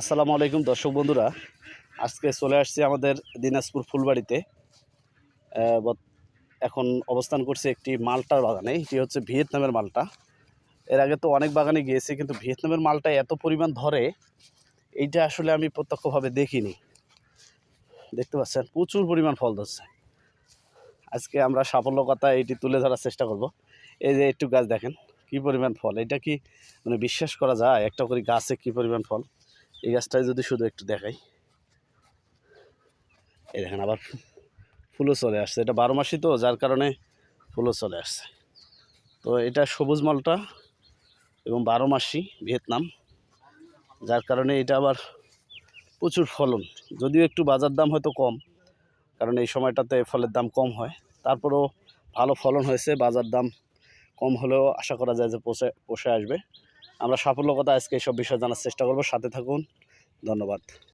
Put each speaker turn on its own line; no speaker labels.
আসসালামু আলাইকুম, দর্শক বন্ধুরা। আজকে চলে আসছি আমাদের দিনাজপুর ফুলবাড়িতে। এখন অবস্থান করছে একটি মালটার বাগানে। এটি হচ্ছে ভিয়েতনামের মালটা। এর আগে তো অনেক বাগানে গিয়েছি, কিন্তু ভিয়েতনামের মালটা এত পরিমাণ ধরে, এইটা আসলে আমি প্রত্যক্ষভাবে দেখিনি। দেখতে পাচ্ছেন, প্রচুর পরিমাণ ফল ধরছে। আজকে আমরা সাফল্য কথা এটি তুলে ধরার চেষ্টা করব। এই যে একটু গাছ দেখেন, কি পরিমাণ ফল। এটা কি মানে বিশ্বাস করা যায়? একটা করে গাছে কি পরিমাণ ফল? এই গাছটায় যদি শুধু একটু দেখাই। এই দেখেন আবার ফুলও চলে আসছে। এটা বারো মাসই তো, যার কারণে ফুলও চলে আসছে। তো এটা সবুজ মালটা এবং বারো মাসি ভিয়েতনাম, যার কারণে এটা আবার প্রচুর ফলন। যদিও একটু বাজার দাম হয়তো কম, কারণ এই সময়টাতে ফলের দাম কম হয়। তারপরেও ভালো ফলন হয়েছে, বাজার দাম কম হলেও আশা করা যায় যে পোষে পোষে আসবে। আমরা সাফল্য কথা আজকে এইসব বিষয়ে জানার চেষ্টা করব। সাথে থাকুন। ধন্যবাদ।